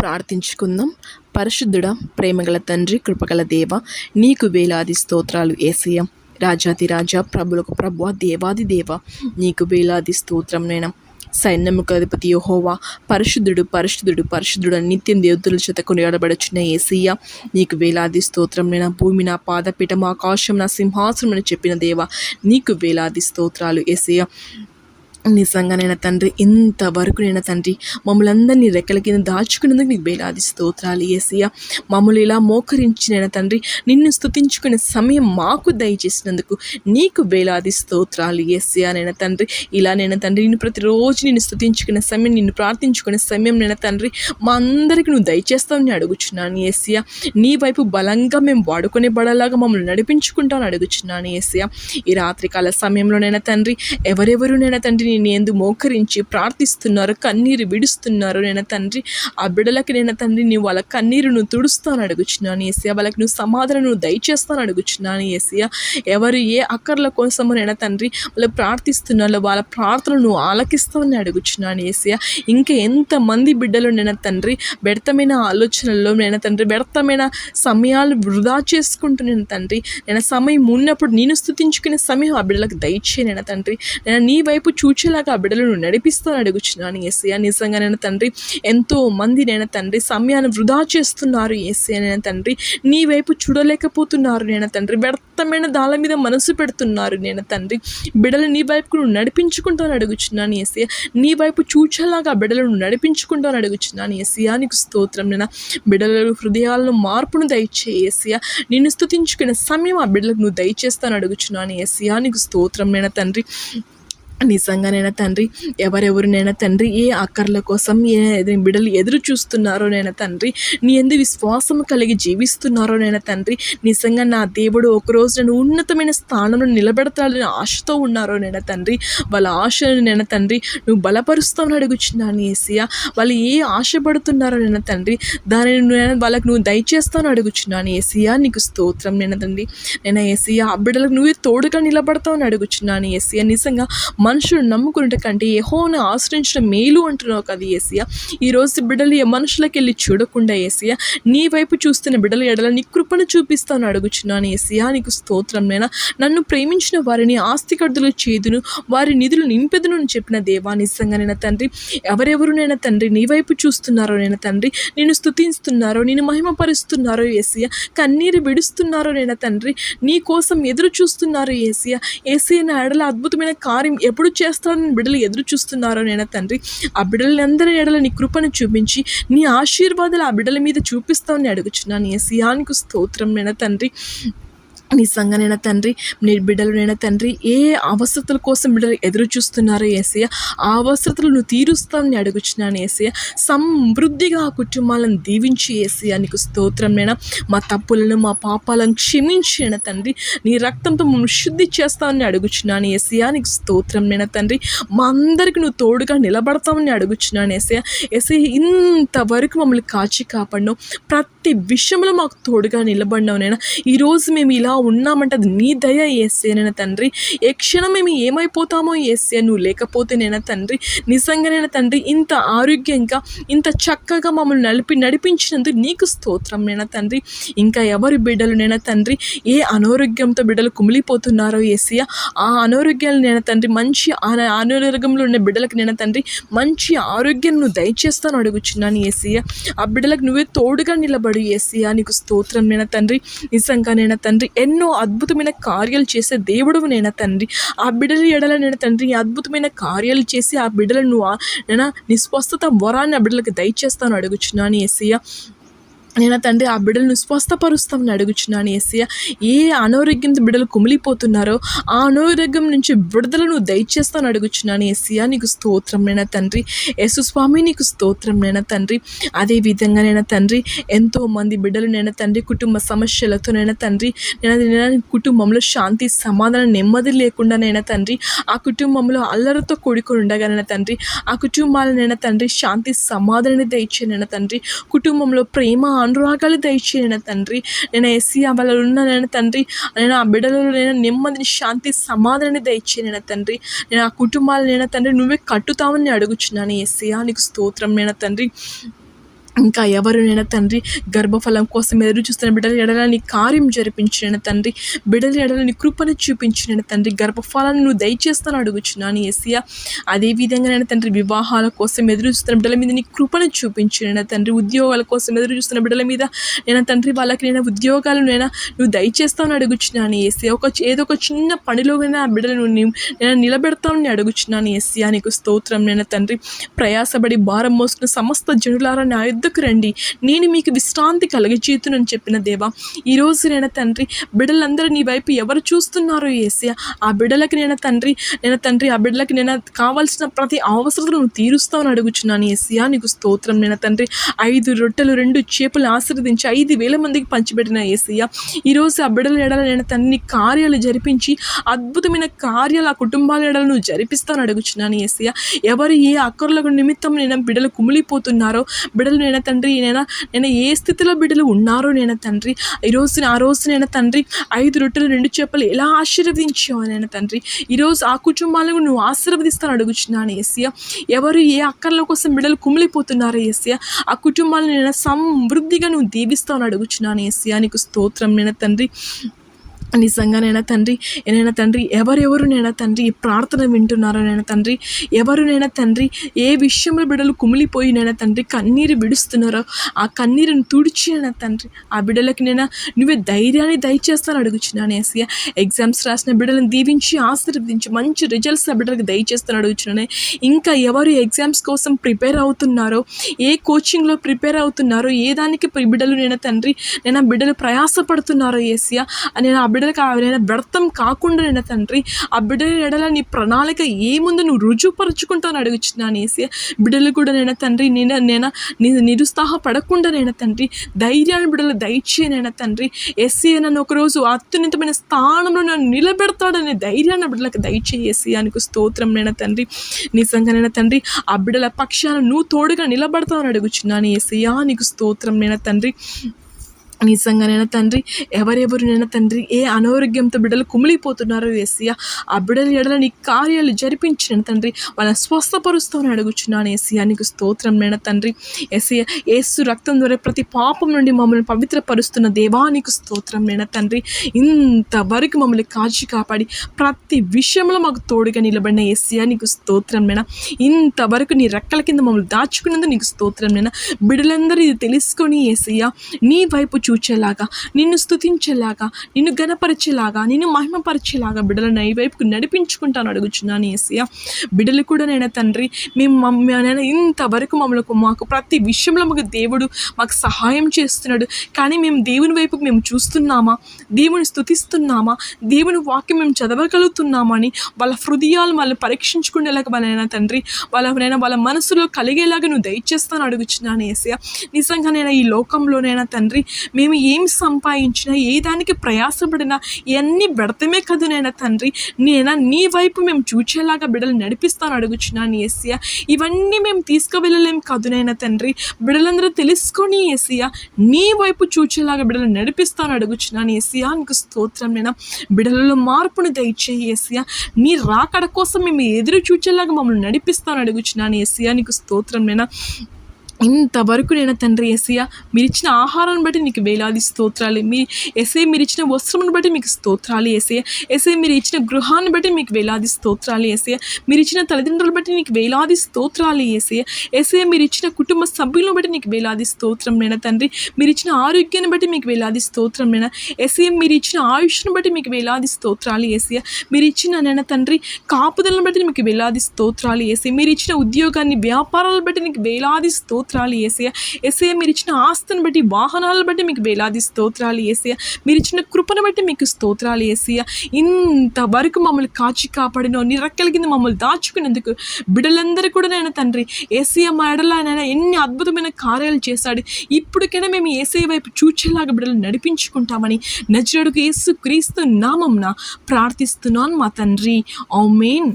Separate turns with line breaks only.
ప్రార్థించుకుందాం. పరిశుద్ధుడ ప్రేమగల తండ్రి కృపగల దేవ నీకు వేలాది స్తోత్రాలు ఏసయ్య. రాజాది రాజా ప్రభులకు ప్రభు దేవాది దేవ నీకు వేలాది స్తోత్రం నేను. సైన్యముకు అధిపతి యెహోవా పరిశుద్ధుడు పరిశుద్ధుడు పరిశుద్ధుడు నిత్యం దేవతల చేత కొనియాడబడుచున్న ఏసయ్య నీకు వేలాది స్తోత్రం నేను. భూమి నా పాదపీఠం ఆకాశం నా సింహాసనం అని చెప్పిన దేవ నీకు వేలాది స్తోత్రాలు ఏసయ్య. నిజంగా నేను తండ్రి ఇంతవరకు నేను తండ్రి మమ్మల్ని అందరినీ రెక్కల కింద దాచుకునేందుకు నీకు వేలాది స్తోత్రాలు. ఏసయ్య మమ్మల్ని ఇలా మోకరించిన తండ్రి నిన్ను స్తుతించుకునే సమయం మాకు దయచేసినందుకు నీకు వేలాది స్తోత్రాలు. ఏసయ్య నేను తండ్రి ఇలా నేను తండ్రి నిన్ను ప్రతిరోజు నిన్ను స్తుతించుకునే సమయం నిన్ను ప్రార్థించుకునే సమయం నేను తండ్రి మా అందరికీ నువ్వు దయచేస్తావని అడుగుచున్నాను. ఏసయ్య నీ వైపు బలంగా మేము వాడుకునే బడలాగా మమ్మల్ని నడిపించుకుంటాను అడుగుచున్నాను. ఏసయ్య ఈ రాత్రికాల సమయంలో నేను తండ్రి ఎవరెవరు నేను తండ్రి నేను మోకరించి ప్రార్థిస్తున్నారు కన్నీరు విడుస్తున్నారు. నేను తండ్రి ఆ బిడలకి నేను తండ్రి నీ వాళ్ళ కన్నీరును తుడుస్తాను అడుగుచున్నాను ఏసియా వాళ్ళకి నువ్వు సమాధానం నువ్వు దయచేస్తాను అడుగుచున్నాను ఏసియా ఎవరు ఏ అక్కర్ల కోసమో నేను తండ్రి వాళ్ళు ప్రార్థిస్తున్నారు వాళ్ళ ప్రార్థనలు నువ్వు ఆలకిస్తావని అడుగుచున్నాను ఏసియా ఇంకా ఎంతమంది బిడ్డలు నేను తండ్రి వ్యర్థమైన ఆలోచనల్లో నేను తండ్రి వ్యర్థమైన సమయాలు వృధా చేసుకుంటున్నాను నేను తండ్రి నేను సమయం ఉన్నప్పుడు నేను స్థుతించుకునే సమయం ఆ బిడ్డలకు దయచే నేను తండ్రి. నేను నీ వైపు చూచేలాగా ఆ బిడ్డలను నడిపిస్తాను అడుగుచున్నాను ఏసయ్య నిజంగా నేను తండ్రి ఎంతో మంది నేను తండ్రి సమయాన్ని వృధా చేస్తున్నారు ఏసయ్య నేను తండ్రి. నీ వైపు చూడలేకపోతున్నారు నేను తండ్రి. వ్యర్థమైన దాల మీద మనసు పెడుతున్నారు నేను తండ్రి. బిడ్డలు నీ వైపుకు నువ్వు నడిపించుకుంటాను అడుగుచున్నాను ఏసయ్య నీ వైపు చూచేలాగా బిడలను బిడ్డలను నడిపించుకుంటాను అడుగుచున్నాను ఏసయ్య నీకు స్తోత్రం నేను బిడ్డల హృదయాలను మార్పును దయచే ఏసయ్య నిన్ను స్తుతించుకునే సమయం ఆ బిడ్డలకు నువ్వు దయచేస్తాను అడుగుచున్నాను ఏసయ్య నీకు స్తోత్రం నేను తండ్రి. నిజంగానైనా తండ్రి ఎవరెవరు నేను తండ్రి ఏ అక్కర్ల కోసం ఏ బిడ్డలు ఎదురు చూస్తున్నారో నేను తండ్రి నీ ఎందు విశ్వాసం కలిగి జీవిస్తున్నారో నేను తండ్రి నిజంగా నా దేవుడు ఒకరోజు నన్ను ఉన్నతమైన స్థానంలో నిలబెడతాడని ఆశతో ఉన్నారో నేను తండ్రి వాళ్ళ ఆశను నేను తండ్రి నువ్వు బలపరుస్తావు అడుగుచున్నాను ఏసియా వాళ్ళు ఏ ఆశపడుతున్నారో నేను తండ్రి దానిని నేను వాళ్ళకి నువ్వు దయచేస్తాను అడుగుచున్నాను ఏసియా నీకు స్తోత్రం నేను తండ్రి నేను ఏసియా ఆ బిడ్డలకు నువ్వే తోడుగా నిలబడతావని అడుగుచున్నాను ఏసియా నిజంగా మనుషులు నమ్ముకున్నట కంటే యహోను ఆశ్రయించడం మేలు అంటున్నావు కదా ఏసియా ఈరోజు బిడ్డలు ఏ మనుషులకి వెళ్ళి చూడకుండా ఏసియా నీ వైపు చూస్తున్న బిడ్డల ఎడల నీ కృపను చూపిస్తాను అడుగుచున్నాను ఏసియా నీకు స్తోత్రం నేనా నన్ను ప్రేమించిన వారిని ఆస్తికర్దులు చేదును వారి నిధులు నింపెదును అని చెప్పిన దేవా నిజంగా నేను తండ్రి ఎవరెవరు నేను తండ్రి నీ వైపు చూస్తున్నారో నేను తండ్రి నేను స్థుతిస్తున్నారో నేను మహిమపరుస్తున్నారో ఏసియా కన్నీరు విడుస్తున్నారో నేను తండ్రి నీ కోసం ఎదురు చూస్తున్నారో ఏసియా ఏసియా నా ఎడల అద్భుతమైన కార్యం ఎప్పుడు ఎప్పుడు చేస్తానని బిడ్డలు ఎదురు చూస్తున్నారో నేను తండ్రి? ఆ బిడ్డలందరి ఎడల నీ కృపను చూపించి నీ ఆశీర్వాదాలు ఆ బిడ్డల మీద చూపిస్తామని అడుగుచున్నాను. ఏసియానికి స్తోత్రం నేను తండ్రి? నిజంగానైనా తండ్రి నీ బిడ్డలునైనా తండ్రి ఏ అవసరతల కోసం బిడ్డలు ఎదురు చూస్తున్నారో ఏసయ్య? ఆ అవసరతలు నువ్వు తీరుస్తావని అడుగుచున్నాను ఏసయ్య. సమృద్ధిగా ఆ కుటుంబాలను దీవించి ఏసయ్య నీకు స్తోత్రం నేను మా తప్పులను మా పాపాలను క్షమించిన తండ్రి. నీ రక్తంతో మేము శుద్ధి చేస్తామని అడుగుచున్నాను ఏసయ్య. నీకు స్తోత్రం నేను తండ్రి. మా అందరికి నువ్వు తోడుగా నిలబడతామని అడుగుచున్నాను ఏసయ్య. ఏసయ్య ఇంతవరకు మమ్మల్ని కాచి కాపాడినావు. ప్రతి విషయంలో మాకు తోడుగా నిలబడినావు నేను ఈరోజు మేము ఇలా ఉన్నామంటే అది నీ దయ ఏసే నేను తండ్రి. ఏ క్షణం మేము ఏమైపోతామో ఏసే నువ్వు లేకపోతే నేను తండ్రి. నిజంగానైనా తండ్రి ఇంత ఆరోగ్యంగా ఇంత చక్కగా మమ్మల్ని నడిపి నడిపించినందుకు నీకు స్తోత్రం నేను తండ్రి. ఇంకా ఎవరి బిడ్డలు నేను తండ్రి? ఏ అనారోగ్యంతో బిడ్డలు కుమిలిపోతున్నారో ఏసియా ఆ అనారోగ్యాలు నేను తండ్రి మంచి అనారోగ్యంలో ఉన్న బిడ్డలకు నేను తండ్రి మంచి ఆరోగ్యం నువ్వు దయచేస్తాను అడుగుచున్నాను ఏసియా ఆ బిడ్డలకు నువ్వే తోడుగా నిలబడి ఏసియా నీకు స్తోత్రం నేను తండ్రి. నిజంగా నేను తండ్రి ఎన్నో అద్భుతమైన కార్యాలు చేసే దేవుడు నేను తండ్రి. ఆ బిడ్డల ఎడల నేను తండ్రి. అద్భుతమైన కార్యాలు చేసి ఆ బిడ్డలను ఆ- నేను నిస్వస్థత వరాన్ని ఆ బిడ్డలకు దయచేస్తాను అడుగుచున్నాను ఎస్సయ్య నేను తండ్రి ఆ బిడ్డలను స్వస్థపరుస్తామని అడుగుచున్నాను ఏసయ్య. ఏ అనారోగ్యంతో బిడ్డలు కుమిలిపోతున్నారో ఆ అనారోగ్యం నుంచి విడుదలను దయచేస్తాను అడుగుచున్నాను ఏసయ్య. నీకు స్తోత్రం నేను తండ్రి. యేసు స్వామి నీకు స్తోత్రం నేను తండ్రి. అదే విధంగా నేను తండ్రి ఎంతో మంది బిడ్డలు నేను తండ్రి కుటుంబ సమస్యలతో నేను తండ్రి నేను కుటుంబంలో శాంతి సమాధానం నెమ్మది లేకుండా నేను తండ్రి ఆ కుటుంబంలో అల్లరితో కూడుకొని ఉండగా తండ్రి ఆ కుటుంబాలనైనా నేను తండ్రి శాంతి సమాధానాన్ని దయచే నేను తండ్రి కుటుంబంలో ప్రేమ అనురాగాలు దయచేయన నేను తండ్రి. నేను ఎస్సీ వాళ్ళ ఉన్న నేను తండ్రి. నేను ఆ బిడ్డలలో నేను నెమ్మదిని శాంతి సమాధానాన్ని దయచేయన నేను తండ్రి. నేను ఆ కుటుంబాలు నేను తండ్రి. నువ్వే కట్టుతావని అడుగుచున్నాను. ఎస్సీ నీకు స్తోత్రం నేను తండ్రి. ఇంకా ఎవరునైనా తండ్రి గర్భఫలం కోసం ఎదురు చూస్తున్న బిడ్డల ఎడలని కార్యం జరిపించిన తండ్రి బిడ్డల ఎడలని కృపను చూపించిన తండ్రి గర్భఫలాన్ని నువ్వు దయచేస్తాను అడుగుచున్నాను ఎస్సియా అదేవిధంగా నేను తండ్రి వివాహాల కోసం ఎదురు చూస్తున్న బిడ్డల మీద నీ కృపను చూపించిన తండ్రి ఉద్యోగాల కోసం ఎదురు చూస్తున్న బిడ్డల మీద నేను తండ్రి వాళ్ళకి నేను ఉద్యోగాలు నేను నువ్వు దయచేస్తాను అడుగుచున్నాను ఏసీ ఒక ఏదో ఒక చిన్న పనిలోనైనా ఆ బిడ్డలను నేను నిలబెడతామని అడుగుచున్నాను ఎస్సీ నీకు స్తోత్రం నేను తండ్రి. ప్రయాసపడి భారం మోసుకున్న సమస్త జనులారా నా యుద్ధకు రండి నేను మీకు విశ్రాంతి కలిగచేతునని చెప్పిన దేవా ఈరోజు నేను తండ్రి బిడ్డలందరూ నీ వైపు ఎవరు చూస్తున్నారో ఏసియా ఆ బిడ్డలకి నేను తండ్రి నేను తండ్రి ఆ బిడ్డలకి నేను కావాల్సిన ప్రతి అవసరతను తీరుస్తావని అడుగుచున్నాను ఏసియా నీకు స్తోత్రం నేను తండ్రి. ఐదు రొట్టెలు రెండు చేపలు ఆశీర్వదించి ఐదు వేల మందికి పంచిపెట్టిన ఏసయ్య ఈరోజు ఆ బిడ్డల ఎడల నేను తండ్రి కార్యాలు జరిపించి అద్భుతమైన కార్యాలు ఆ కుటుంబాల ఎడల నువ్వు జరిపిస్తాను అడుగుచున్నాను ఏసయ్య. ఎవరు ఏ అక్కర్లకు నిమిత్తం నేను బిడ్డలు కుమిలిపోతున్నారో బిడ్డలు నేను తండ్రి? నేను? నేను ఏ స్థితిలో బిడ్డలు ఉన్నారో నేను తండ్రి? ఈరోజు ఆ రోజు నేను తండ్రి? ఐదు రొట్టెలు రెండు చేపలు ఎలా ఆశీర్వదించావు నేను తండ్రి? ఈరోజు ఆ కుటుంబాలను నువ్వు ఆశీర్వదిస్తాను అడుగుచున్నాను ఏసియా ఎవరు ఏ అక్కర్ల కోసం బిడ్డలు కుమిలిపోతున్నారో ఏసియా ఆ కుటుంబాలను నేను సమృద్ధిగా నువ్వు దీవిస్తావు అడుగుచున్నాను ఏసియా నీకు స్తోత్రం నేను తండ్రి? నిజంగానైనా తండ్రి ఏనైనా తండ్రి ఎవరెవరు నైనా తండ్రి ఈ ప్రార్థన వింటున్నారో నైనా తండ్రి ఎవరునైనా తండ్రి ఏ విషయంలో బిడ్డలు కుమిలిపోయినైనా తండ్రి కన్నీరు విడుస్తున్నారో ఆ కన్నీరుని తుడిచి అయినా తండ్రి ఆ బిడ్డలకి నేను నువ్వే ధైర్యాన్ని దయచేస్తాను అడుగుచున్నాను ఏసయ్య. ఎగ్జామ్స్ రాసిన బిడ్డలను దీవించి ఆశీర్వదించి మంచి రిజల్ట్స్ ఆ బిడ్డలకు దయచేస్తాను అడుగుచున్నాను. ఇంకా ఎవరు ఎగ్జామ్స్ కోసం ప్రిపేర్ అవుతున్నారో ఏ కోచింగ్లో ప్రిపేర్ అవుతున్నారో ఏ దానికి బిడ్డలు నేను తండ్రి నేను ఆ బిడ్డలు ప్రయాసపడుతున్నారో ఏసియా నేను ఆ బిడ్డలకు కావాలైనా వ్యర్థం కాకుండా నేను తండ్రి ఆ బిడ్డల ఎడల నీ ప్రణాళిక ఏముందో? నువ్వు రుజువుపరుచుకుంటాను అడుగుచున్నాను ఏసీ బిడ్డలు కూడా నేను తండ్రి నేను నేను నిరుత్సాహపడకుండా నేను తండ్రి ధైర్యాన్ని బిడ్డలు దయచేయనైనా తండ్రి. ఎస్సీ నన్ను ఒకరోజు అత్యున్నతమైన స్థానంలో నన్ను నిలబెడతాడనే ధైర్యాన్ని బిడ్డలకు దయచేసి అనుకు స్తోత్రం నేను తండ్రి. నిజంగానైనా తండ్రి ఆ బిడ్డల పక్షాన నువ్వు తోడుగా నిలబడతావని అడుగుచున్నాను ఏసయ్యా. నీకు స్తోత్రం నేను తండ్రి. నిజంగానైనా తండ్రి ఎవరెవరినైనా తండ్రి ఏ అనారోగ్యంతో బిడ్డలు కుమిలిపోతున్నారో ఏసియా ఆ బిడ్డల ఎడల నీ కార్యాలు జరిపించిన తండ్రి వాళ్ళని స్వస్థపరుస్తామని అడుగుచున్నాను ఏసియా నీకు స్తోత్రం నేను తండ్రి. ఏసియా ఏసు రక్తం ద్వారా ప్రతి పాపం నుండి మమ్మల్ని పవిత్రపరుస్తున్న దేవానికి స్తోత్రం నేను తండ్రి. ఇంతవరకు మమ్మల్ని కాచి కాపాడి ప్రతి విషయంలో మాకు తోడుగా నిలబడిన ఏసియా నీకు స్తోత్రం ఇంతవరకు నీ రెక్కల కింద మమ్మల్ని దాచుకున్నందుకు నీకు స్తోత్రం నేను. బిడ్డలందరూ ఇది తెలుసుకొని ఏసయ్యా నీ వైపు చూచేలాగా నిన్ను స్థుతించేలాగా నిన్ను గణపరిచేలాగా నిన్ను మహిమపరిచేలాగా బిడ్డలను ఈ వైపుకు నడిపించుకుంటాను అడుగుచున్నాను ఏసయ్య. బిడ్డలు కూడా నేను తండ్రి. మేము మమ్మీ నేను ఇంతవరకు మమ్మల్ని మాకు ప్రతి విషయంలో మాకు దేవుడు మాకు సహాయం చేస్తున్నాడు. కానీ మేము దేవుని వైపు మేము చూస్తున్నామా? దేవుని స్థుతిస్తున్నామా దేవుని వాక్యం మేము చదవగలుగుతున్నామా అని వాళ్ళ హృదయాలు వాళ్ళు పరీక్షించుకునేలాగా వాళ్ళైనా తండ్రి వాళ్ళనైనా వాళ్ళ మనసులో కలిగేలాగా నువ్వు దయచేస్తాను అడుగుచున్నాను ఏసయ్య. నిజంగా నేను ఈ లోకంలోనైనా తండ్రి మేము ఏం సంపాదించినా ఏ దానికి ప్రయాసపడినా ఇవన్నీ వ్యర్థమే కదా నేను తండ్రి? నేనా నీ వైపు మేము చూచేలాగా బిడ్డలు నడిపిస్తాను అడుగుచున్నాను ఏసియా ఇవన్నీ మేము తీసుకువెళ్ళలేం కాదు నైనా తండ్రి? బిడ్డలందరూ తెలుసుకొని ఏసియా నీ వైపు చూచేలాగా బిడ్డలు నడిపిస్తాను అడుగుచున్నాను ఏసియా నీకు స్తోత్రం నేను? బిడ్డలలో మార్పును దయచేయి ఏసియా నీ రాకడ కోసం మేము ఎదురు చూచేలాగా మమ్మల్ని నడిపిస్తాను అడుగుచున్నాను ఏసియా నీకు స్తోత్రం నేను? ఇంతవరకు నేను తండ్రి ఎస్ఐయా మీరు ఇచ్చిన ఆహారాన్ని బట్టి నీకు వేలాది స్తోత్రాలు. మీ ఎసే మీరు ఇచ్చిన వస్త్రమును బట్టి మీకు స్తోత్రాలు ఎస్ఐ ఎసే మీరు ఇచ్చిన గృహాన్ని బట్టి మీకు వేలాది స్తోత్రాలు ఎస్ఐ మీరు ఇచ్చిన తల్లిదండ్రులు బట్టి నీకు వేలాది స్తోత్రాలు ఎస్ఐ ఎసే మీరు ఇచ్చిన కుటుంబ సభ్యులను బట్టి నీకు వేలాది స్తోత్రం నేను తండ్రి. మీరు ఇచ్చిన ఆరోగ్యాన్ని బట్టి మీకు వేలాది స్తోత్రం నేను. ఎసే మీరు ఇచ్చిన ఆయుష్ను బట్టి మీకు వేలాది స్తోత్రాలు ఏసీ మీరు ఇచ్చిన నేను తండ్రి కాపుదలను బట్టి మీకు వేలాది స్తోత్రాలు ఏసీ మీరు ఇచ్చిన ఉద్యోగాన్ని వ్యాపారాలను బట్టి నీకు వేలాది స్తోత్రం స్తోత్రాలు ఏసయ ఎసయ మీరు ఇచ్చిన ఆస్తిని బట్టి వాహనాలను బట్టి మీకు వేలాది స్తోత్రాలు ఏసయ మీరు ఇచ్చిన కృపను బట్టి మీకు స్తోత్రాలు ఏసయ ఇంతవరకు మమ్మల్ని కాచి కాపాడిన నీ కింద మమ్మల్ని దాచుకునేందుకు బిడ్డలందరూ కూడా నేను తండ్రి ఏసీయ మా ఎడలైనా ఎన్ని అద్భుతమైన కార్యాలు చేశాడు. ఇప్పటికైనా మేము ఏసీ వైపు చూచేలాగా బిడ్డలు నడిపించుకుంటామని నజరుడుకు యేసు క్రీస్తు నామంన ప్రార్థిస్తున్నాను మా తండ్రి. ఓ మెయిన్